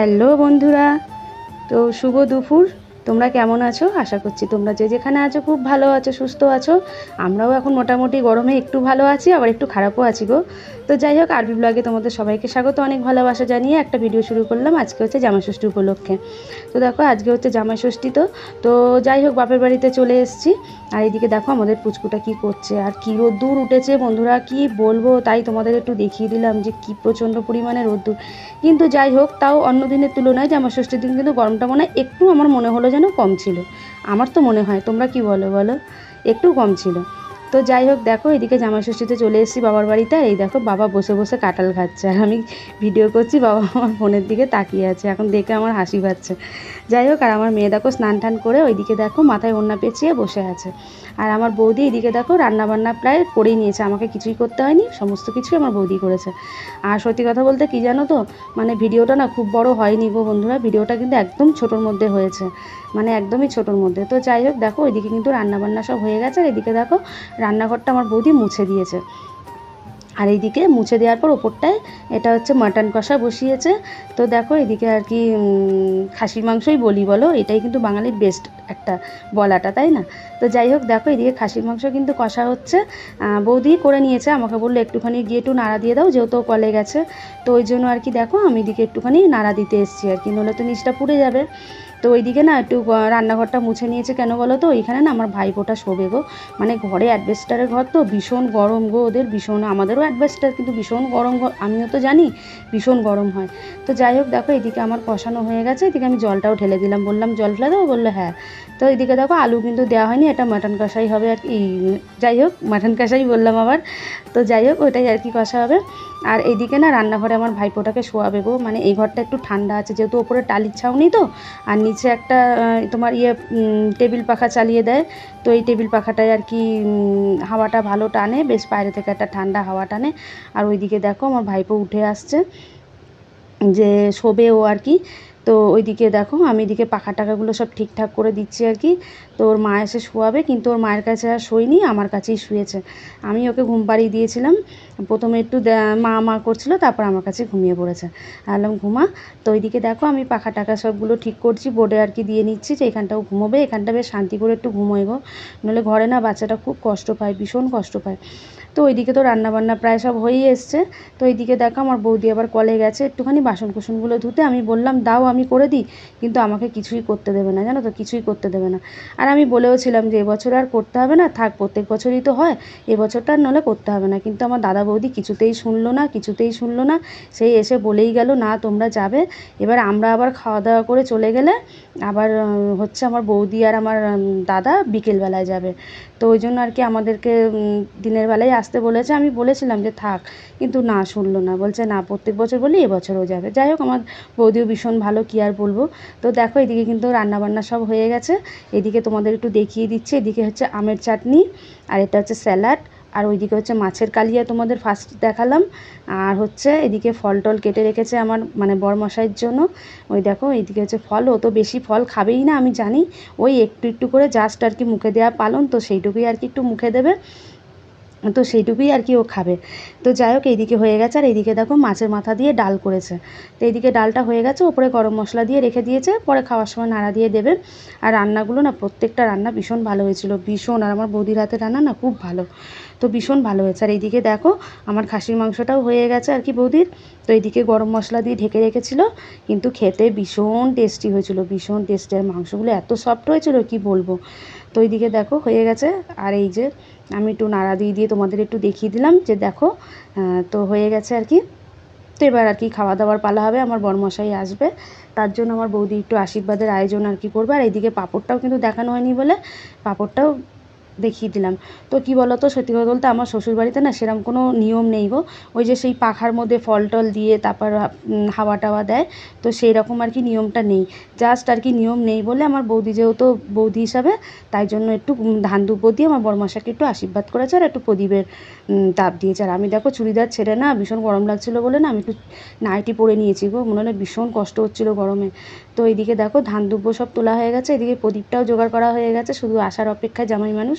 Hello বন্ধুরা তো শুভ দুপুর। তোমরা কেমন আছো? আশা করছি তোমরা যে যেখানে আছো খুব ভালো আছো, সুস্থ আছো। আমরাও এখন মোটামুটি গরমে একটু ভালো আছি, আবার একটু খারাপও আছি গো। তো যাই হোক, আরবি ব্লগে তোমাদের সবাইকে স্বাগত, অনেক ভালোবাসা জানিয়ে একটা ভিডিও শুরু করলাম। আজকে হচ্ছে জামাইষষ্ঠী উপলক্ষে। তো দেখো, আজকে হচ্ছে জামাইষষ্ঠী তো। তো যাই হোক, বাপের বাড়িতে চলে এসেছি। আর এদিকে দেখো আমাদের পুচকুটা কি করছে, আর কি রোদ্দুর উঠেছে বন্ধুরা, কি বলব? তাই তোমাদের একটু দেখিয়ে দিলাম যে কি প্রচণ্ড পরিমাণে রোদ্দুর। কিন্তু যাই হোক, তাও অন্য দিনের তুলনায় জামাষষ্ঠীর দিন কিন্তু গরমটা মনে একটু আমার মনে হলো যেন কম ছিল। আমার তো মনে হয় তোমরা কি বলো বলো? একটু কম ছিল। তো যাই হোক, দেখো, এদিকে জামা ষষ্ঠীতে চলে এসেছি বাবার বাড়িতে এই দেখো, বাবা বসে বসে কাঁঠাল খাচ্ছে। আর আমি ভিডিও করছি, বাবা আমার ফোনের দিকে তাকিয়ে আছে, এখন দেখে আমার হাসি পাচ্ছে। যাই হোক, আর আমার মেয়ে দেখো, স্নান টান করে ওইদিকে দেখো, মাথায় ওড়না পেঁচিয়ে বসে আছে। আর আমার বৌদি এদিকে দেখো রান্না বান্না প্রায় করেই নিয়েছে, আমাকে কিছুই করতে হয়নি, সমস্ত কিছুই আমার বৌদি করেছে। আর সত্যি কথা বলতে কি জানো তো মানে ভিডিওটা না খুব বড় হয়নি গো বন্ধুরা, ভিডিওটা কিন্তু একদম ছোটোর মধ্যে হয়েছে মানে একদমই ছোটোর মধ্যে। তো যাই হোক, দেখো, ওইদিকে কিন্তু রান্না বান্না সব হয়ে গেছে, আর এদিকে দেখো রান্নাঘরটা আমার বৌদি মুছে দিয়েছে। আর এইদিকে মুছে দেওয়ার পর ওপরটায় এটা হচ্ছে মাটন কষা বসিয়েছে। তো দেখো এদিকে আর কি খাসির মাংসই বলি বলো, এটাই কিন্তু বাঙালির বেস্ট একটা বলাটা, তাই না? তো যাই হোক, দেখো এদিকে খাসির মাংস কিন্তু কষা হচ্ছে। বৌদি করে নিয়েছে, আমাকে বলল একটুখানি গিয়ে একটু নাড়া দিয়ে দাও, যেহেতু কলে গেছে। তো ওই জন্য আর কি দেখো, আমি এদিকে একটুখানি নাড়া দিতে এসেছি আর কি নলে তো নিচটা পুড়ে যাবে। তো ওইদিকে না একটু রান্নাঘরটা মুছে নিয়েছে কেন বলো তো? এখানে না আমার ভাইপোটা শোবে গো। মানে ঘরে অ্যাডভেস্টারের ঘর তো ভীষণ গরম গো। ওদের ভীষণ, আমাদেরও অ্যাডভেস্টার, কিন্তু ভীষণ গরম আমিও তো জানি ভীষণ গরম হয়। তো যাই হোক, দেখো এদিকে আমার কষানো হয়ে গেছে। এদিকে আমি জলটাও ঢেলে দিলাম। বললাম, জল ফেলে দেবো বলল হ্যাঁ। তো এদিকে দেখো আলু কিন্তু দেওয়া হয়নি। এটা মাটন কষাই হবে আর কি। যাই হোক, মাটন কষাই বললাম আবার। তো যাই হোক, ওইটাই আর কি কষা হবে। আর এইদিকে না রান্নাঘরে আমার ভাইপোটাকে শোয়াবে গো। মানে এই ঘরটা একটু ঠান্ডা আছে, যেহেতু ওপরে টালির ছাউনি তো, আর নিচে একটা তোমার ইয়ে টেবিল পাখা চালিয়ে দেয়। তো এই টেবিল পাখাটায় আর কি হাওয়াটা ভালো টানে, বেশ বাইরে থেকে একটা ঠান্ডা হাওয়া টানে। আর ওইদিকে দেখো, আমার ভাইপো উঠে আসছে। যে শোবে ও আর কি। তো ওইদিকে দেখো, আমি এদিকে পাখা টাকাগুলো সব ঠিকঠাক করে দিচ্ছি আর কি। তো ওর মা এসে শোয়াবে, কিন্তু ওর মায়ের কাছে আর শোয়নি, আমার কাছেই শুয়েছে। আমি ওকে ঘুম পাড়িয়ে দিয়েছিলাম। প্রথমে একটু মা মা করছিল, তারপর আমার কাছে ঘুমিয়ে পড়েছে। আলাম ঘুমা। তো ওইদিকে দেখো, আমি পাখা টাকা সবগুলো ঠিক করছি বোর্ডে আর কি দিয়ে নিচ্ছি যে এখানটাও ঘুমোবে, এখানটা বেশ শান্তি করে একটু ঘুমোয় গো। নাহলে ঘরে না বাচ্চাটা খুব কষ্ট পায়, ভীষণ কষ্ট পায়। তো ওইদিকে তো রান্নাবান্না প্রায় সব হয়েই এসছে। তো এইদিকে দেখো আমার বৌদি আবার কলে গেছে, একটুখানি বাসন কুসনগুলো ধুতে। আমি বললাম, দাও, আমি করে দিই। কিন্তু আমাকে কিছুই করতে দেবে না, জানো তো, কিছুই করতে দেবে না। আর আমি বলেও ছিলাম যে, এবছর আর করতে হবে না, থাক, প্রত্যেক বছরই তো হয়, এবছরটা আর নলে করতে হবে না। কিন্তু আমার দাদা বৌদি কিছুতেই শুনলো না, কিছুতেই শুনলো না। সেই এসে বলেই গেল, না, তোমরা যাবে। এবার আমরা আবার খাওয়া দাওয়া করে চলে গেলে, আবার হচ্ছে আমার বৌদি আর আমার দাদা বিকেলবেলায় যাবে। তো ওই জন্য আর কি আমাদেরকে দিনের বেলায় আসতে বলেছে। আমি বলেছিলাম যে থাক, কিন্তু না শুনলো না। বলছে, না, প্রত্যেক বছর বলি, এবছরও যাবে। যাই হোক, আমার বৌদিও ভীষণ ভালো, কী আর বলব? তো দেখো, এদিকে কিন্তু রান্নাবান্না সব হয়ে গেছে। এদিকে তোমাদের একটু দেখিয়ে দিচ্ছি। এদিকে হচ্ছে আমের চাটনি, আর এটা হচ্ছে স্যালাড। আর ওইদিকে হচ্ছে মাছের কালিয়া তোমাদের ফার্স্ট দেখালাম। আর হচ্ছে এদিকে ফল টল কেটে রেখেছে আমার মানে বরমশাইয়ের জন্য। ওই দেখো, এইদিকে হচ্ছে ফল, ও তো বেশি ফল খাবেই না, আমি জানি। ওই একটু একটু করে জাস্ট আর কি মুখে দেওয়া পালন, তো সেইটুকুই আর কি একটু মুখে দেবে। তো সেইটুকুই আর কি ও খাবে। তো যাই হোক, এইদিকে হয়ে গেছে। আর এইদিকে দেখো মাছের মাথা দিয়ে ডাল করেছে। তো এইদিকে ডালটা হয়ে গেছে, ওপরে গরম মশলা দিয়ে রেখে দিয়েছে, পরে খাওয়ার সময় নাড়া দিয়ে দেবে। আর রান্নাগুলো না, প্রত্যেকটা রান্না ভীষণ ভালো হয়েছিল, ভীষণ। আর আমার বৌদির হাতে রান্না না, খুব ভালো। তো ভীষণ ভালো হয়েছে। আর এইদিকে দেখো, আমার খাসির মাংসটাও হয়ে গেছে আর কি বৌদির। তো এইদিকে গরম মশলা দিয়ে ঢেকে রেখেছিল, কিন্তু খেতে ভীষণ টেস্টি হয়েছিল, ভীষণ টেস্টি আর মাংসগুলো এত সফট হয়েছিল, কি বলব? তো এইদিকে দেখো, হয়ে গেছে। আর এই যে আমি একটু নাড়া দিয়ে দিয়ে তোমাদের একটু দেখিয়ে দিলাম যে দেখো তো হয়ে গেছে আর কি। তো এবার আর কি খাওয়া দাওয়ার পালা হবে, আমার বরমশাই আসবে। তার জন্য আমার বৌদি একটু আশীর্বাদের আয়োজন আর কি করবে। আর এইদিকে পাঁপড়টাও কিন্তু দেখানো হয়নি বলে, পাঁপড়টাও দেখিয়ে দিলাম। তো কি বলো তো সত্যি কথা বলতে আমার শ্বশুরবাড়িতে না সেরকম কোনো নিয়ম নেই গো। ওই যে সেই পাখার মধ্যে ফল টল দিয়ে তারপর হাওয়া টাওয়া দেয়, তো সেই রকম আর কি নিয়মটা নেই। জাস্ট আর কি নিয়ম নেই বলে আমার বৌদি যেহেতু বৌদি হিসাবে, তাই জন্য একটু ধান দুব্বো দিয়ে আমার বরমাসাকে একটু আশীর্বাদ করেছে আর একটু প্রদীপের তাপ দিয়েছে। আর আমি দেখো চুড়িদার ছেড়ে না ভীষণ গরম লাগছিল বলে না আমি একটু নাইটি পরে নিয়েছি গো। মনে হলো ভীষণ কষ্ট হচ্ছিল গরমে। তো এইদিকে দেখো ধান দুব্বো সব তোলা হয়ে গেছে, এদিকে প্রদীপটাও জোগাড় করা হয়ে গেছে, শুধু আসার অপেক্ষায় জামাই মানুষ।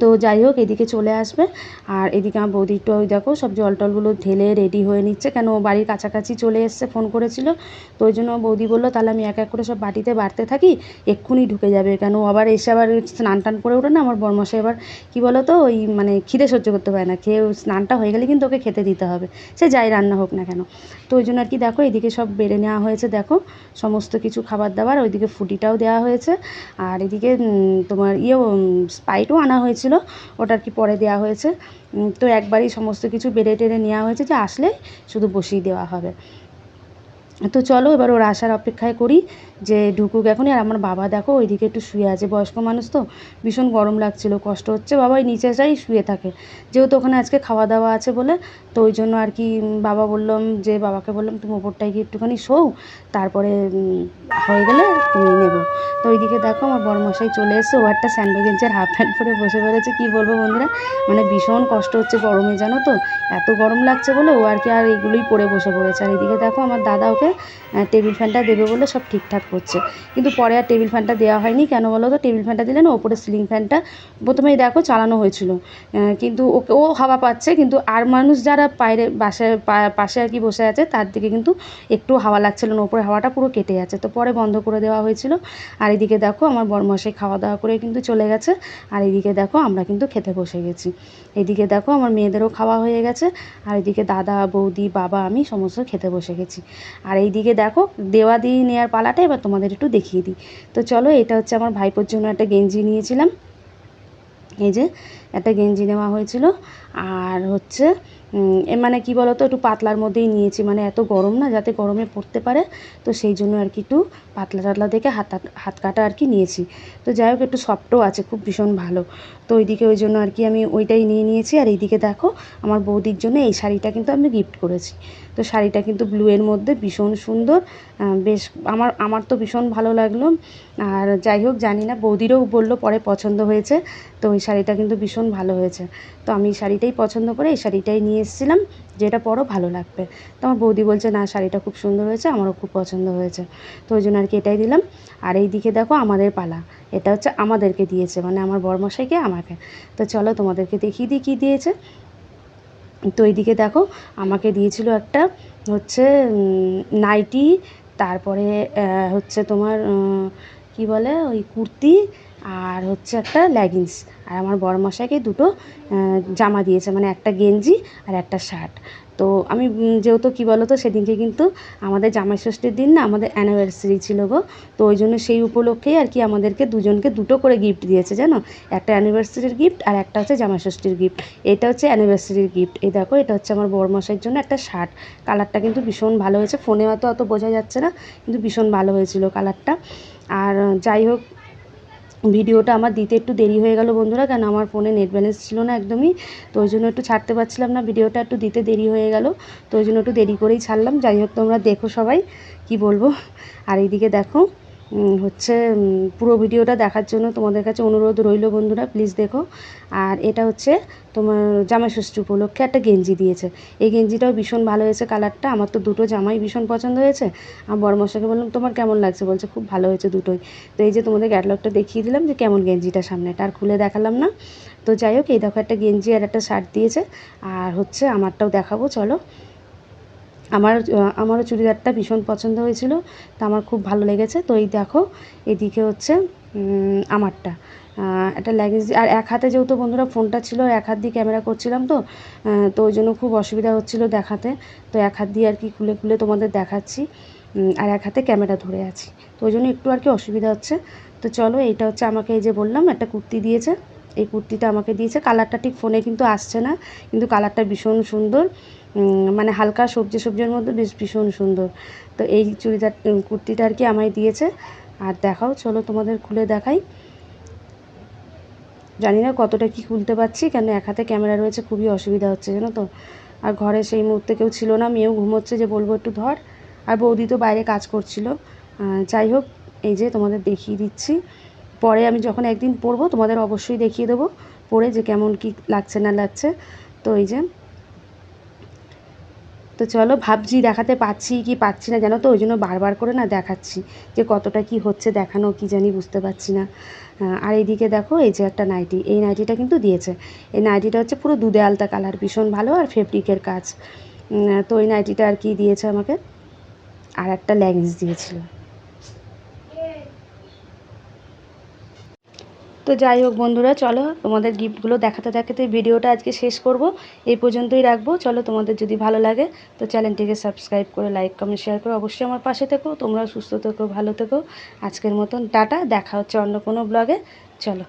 তো যাই হোক, এদিকে চলে আসবে। আর এদিকে আমার বৌদি একটু ওই দেখো, সব জল টলগুলো ঢেলে রেডি হয়ে নিচ্ছে। কেন বাড়ির কাছাকাছি চলে এসছে ফোন করেছিল। তো ওই জন্য বৌদি বলল, তাহলে আমি এক এক করে সব বাটিতে বাড়তে থাকি, এক্ষুনি ঢুকে যাবে। কেন আবার এসে আবার স্নান টান করে ওঠে না? আমার বরমশাই এবার, কী বলো তো ওই মানে খিদে সহ্য করতে পারে না। খেয়ে স্নানটা হয়ে গেলে কিন্তু ওকে খেতে দিতে হবে। সে যাই রান্না হোক না কেন। তো ওই জন্য আর কি দেখো, এদিকে সব বেড়ে নেওয়া হয়েছে, দেখো। সমস্ত কিছু খাবার দাবার, ওইদিকে ফুটিটাও দেওয়া হয়েছে। আর এদিকে তোমার ইয়েও স্পাইটও আনা হয়েছিল, ওটা আর কি পরে দেওয়া হয়েছে। তো একবারই সমস্ত কিছু বেড়ে টেড়ে নেওয়া হয়েছে যে আসলে শুধু বসিয়ে দেওয়া হবে। তো চলো এবার ওর আসার অপেক্ষায় করি যে ঢুকুক এখনই। আর আমার বাবা দেখো ওইদিকে একটু শুয়ে আছে, বয়স্ক মানুষ তো, ভীষণ গরম লাগছিল, কষ্ট হচ্ছে। বাবা ওই নিচে যাই শুয়ে থাকে। যেহেতু ওখানে আজকে খাওয়া দাওয়া আছে বলে, তো ওই জন্য আর কি বাবা বললাম যে, বাবাকে বললাম, তুমি ওপরটায় গিয়ে একটুখানি শোও, তারপরে হয়ে গেলে তুমি নেব। তো ওইদিকে দেখো আমার বড়মশাই চলে এসছে, ও একটা স্যান্ডো গেঞ্জের হাফ প্যান্ট পরে বসে পড়েছে। কী বলব বন্ধুরা মানে ভীষণ কষ্ট হচ্ছে গরমে, জানো তো? এত গরম লাগছে বলে ও আর কি আর এগুলোই পরে বসে পড়েছে। আর এদিকে দেখো আমার দাদা ওকে টেবিল ফ্যানটা দেবে বলে সব ঠিকঠাক করছে। কিন্তু পরে আর টেবিল ফ্যানটা দেওয়া হয়নি। কেন বলো তো? টেবিল ফ্যানটা দিলে না ওপরে সিলিং ফ্যানটা প্রথমেই দেখো চালানো হয়েছিল। কিন্তু ওকে ও হাওয়া পাচ্ছে, কিন্তু আর মানুষ যারা বাইরে বাসে পা- পাশে আর কি বসে আছে, তার দিকে কিন্তু একটু হাওয়া লাগছিল না। ওপরে হাওয়াটা পুরো কেটে যাচ্ছে তো পরে বন্ধ করে দেওয়া হয়েছিল। আর এদিকে দেখো আমার বরমশাই খাওয়া দাওয়া করে কিন্তু চলে গেছে। আর এদিকে দেখো আমরা কিন্তু খেতে বসে গেছি। এদিকে দেখো আমার মেয়েদেরও খাওয়া হয়ে গেছে। আর এদিকে দাদা, বৌদি, বাবা, আমি সমস্ত খেতে বসে গেছি। আর এইদিকে দেখো, দেওয়া দিয়ে নেওয়ার পালাটা এবার তোমাদের একটু দেখিয়ে দিই। তো চলো, এটা হচ্ছে আমার ভাইপোর জন্য একটা গেঞ্জি নিয়েছিলাম। এই যে, একটা গেঞ্জি নেওয়া হয়েছিল। আর হচ্ছে এ মানে কি বলো তো একটু পাতলার মধ্যেই নিয়েছি। মানে এত গরম না, যাতে গরমে পড়তে পারে। তো সেই জন্য আর কি একটু পাতলা টাতলা দেখে হাত হাত কাটা আর কি নিয়েছি। তো যাই হোক, একটু সফটও আছে, খুব ভীষণ ভালো। তো ওইদিকে ওই জন্য আর কি আমি ওইটাই নিয়ে নিয়েছি। আর এইদিকে দেখো, আমার বৌদির জন্য এই শাড়িটা কিন্তু আমি গিফট করেছি। তো শাড়িটা কিন্তু ব্লুয়ের মধ্যে ভীষণ সুন্দর। বেশ, আমার আমার তো ভীষণ ভালো লাগল। আর যাই হোক, জানি না, বৌদিরও বলল পরে পছন্দ হয়েছে। তো ওই শাড়িটা কিন্তু ভীষণ ভালো হয়েছে। তো আমি এই শাড়িটাই পছন্দ করে এই শাড়িটাই নিয়ে এসেছিলাম। যেটা পরও ভালো লাগবে। তো আমার বৌদি বলছে, না, শাড়িটা খুব সুন্দর হয়েছে, আমারও খুব পছন্দ হয়েছে। তো ওই জন্য আর কি এটাই দিলাম। আর এই দিকে দেখো আমাদের পালা। এটা হচ্ছে আমাদেরকে দিয়েছে মানে আমার বরমশাইকে, আমাকে। তো চলো তোমাদেরকে দেখিয়ে দিই কী দিয়েছে। তো এইদিকে দেখো, আমাকে দিয়েছিল একটা হচ্ছে নাইটি, তারপরে হচ্ছে তোমার কি বলে, ওই কুর্তি আর হচ্ছে একটা লেগিংস আর আমার বড়মশাইকে দুটো জামা দিয়েছে মানে একটা গেঞ্জি আর একটা শার্ট তো আমি যেহেতু কী বলো তো সেদিনকে কিন্তু আমাদের জামাই ষষ্ঠীর দিন না, আমাদের অ্যানিভার্সারি ছিল গো। তো ওই জন্য সেই উপলক্ষেই আর কি আমাদেরকে দুজনকে দুটো করে গিফট দিয়েছে, জানো? একটা অ্যানিভার্সারির গিফট আর একটা হচ্ছে জামাই ষষ্ঠীর গিফট এটা হচ্ছে অ্যানিভার্সারির গিফট এই দেখো, এটা হচ্ছে আমার বড়মশাইয়ের জন্য একটা শার্ট কালারটা কিন্তু ভীষণ ভালো হয়েছে। ফোনে হয়তো অত বোঝা যাচ্ছে না, কিন্তু ভীষণ ভালো হয়েছিল কালারটা আর, যাই হোক ভিডিওটা আমার দিতে একটু দেরি হয়ে গেল বন্ধুরা, কেন আমার ফোনে নেট ব্যালেন্স ছিল না একদমই, তো ওই জন্য একটু ছাড়তে পারছিলাম না, ভিডিওটা একটু দিতে দেরি হয়ে গেল, তো ওই জন্য একটু দেরি করেই ছাড়লাম। যাই হোক, তোমরা দেখো সবাই, কি বলব? আর এইদিকে দেখো হচ্ছে পুরো ভিডিওটা দেখার জন্য তোমাদের কাছে অনুরোধ রইল বন্ধুরা প্লিজ দেখো। আর এটা হচ্ছে তোমার জামাই ষষ্ঠী উপলক্ষে একটা গেঞ্জি দিয়েছে। এই গেঞ্জিটাও ভীষণ ভালো হয়েছে কালারটা। আমার তো দুটো জামাই ভীষণ পছন্দ হয়েছে। আমার বড়মশাকে বললাম, তোমার কেমন লাগছে? বলছে, খুব ভালো হয়েছে দুটোই। তো এই যে তোমাদের ক্যাটালগটা দেখিয়ে দিলাম যে কেমন গেঞ্জিটা সামনেটা আর খুলে দেখালাম না। তো যাই হোক, এই দেখো একটা গেঞ্জি আর একটা শার্ট দিয়েছে। আর হচ্ছে আমারটাও দেখাবো, চলো। আমার আমারও চুড়িদারটা ভীষণ পছন্দ হয়েছিল, তা আমার খুব ভালো লেগেছে। তো এই দেখো, এদিকে হচ্ছে আমারটা। একটা লেগিংস আর এক হাতে যেহেতু বন্ধুরা ফোনটা ছিল এক হাত দিয়ে ক্যামেরা করছিলাম তো তো ওই জন্য খুব অসুবিধা হচ্ছিল দেখাতে। তো এক হাত দিয়ে আর কি খুলে খুলে তোমাদের দেখাচ্ছি আর এক হাতে ক্যামেরা ধরে আছি। তো ওই জন্য একটু আর কি অসুবিধা হচ্ছে। তো চলো, এইটা হচ্ছে আমাকে এই যে বললাম, একটা কুর্তি দিয়েছে। এই কুর্তিটা আমাকে দিয়েছে। কালারটা ঠিক ফোনে কিন্তু আসছে না, কিন্তু কালারটা ভীষণ সুন্দর। মানে হালকা সবজি সবজির মধ্যে বেশ ভীষণ সুন্দর। তো এই চুড়িদার কুর্তিটা আর কি আমায় দিয়েছে। আর দেখাও, চলো তোমাদের খুলে দেখাই। জানি না কতটা কি খুলতে পারছি, কেন এক হাতে ক্যামেরা রয়েছে, খুবই অসুবিধা হচ্ছে, জানো তো? আর ঘরে সেই মুহূর্তে কেউ ছিল না, মেয়েও ঘুমোচ্ছে যে বলব একটু ধর। আর বৌদি তো বাইরে কাজ করছিল। যাই হোক, এই যে তোমাদের দেখিয়ে দিচ্ছি। পরে আমি যখন একদিন পরবো, তোমাদের অবশ্যই দেখিয়ে দেবো। পরে যে কেমন কি লাগছে না লাগছে। তো এই যে তো চলো ভাবছি দেখাতে পাচ্ছি কি পাচ্ছি না, জানো তো? ওই জন্য বারবার করে না দেখাচ্ছি যে কতটা কি হচ্ছে দেখানো, কি জানি বুঝতে পারছি না। আর এইদিকে দেখো, এই যে একটা নাইটি, এই নাইটিটা কিন্তু দিয়েছে। এই নাইটিটা হচ্ছে পুরো দুধে আলতা কালার, ভীষণ ভালো আর ফেব্রিকের কাজ। তো ওই নাইটিটা আর কি দিয়েছে আমাকে? আর একটা লেগিংস দিয়েছিল। তো যাই হোক বন্ধুরা, চলো তোমাদের গিফটগুলো দেখাতে দেখাতে ভিডিওটা আজকে শেষ করব। এই পর্যন্তই রাখব। চলো তোমাদের যদি ভালো লাগে, তো চ্যানেলটিকে সাবস্ক্রাইব করে লাইক কমেন্ট শেয়ার করে অবশ্যই আমার পাশে থেকো। তোমরা সুস্থ থেকো, ভালো থেকো। আজকের মতন টাটা, দেখা হচ্ছে অন্য কোনো ব্লগে চলো।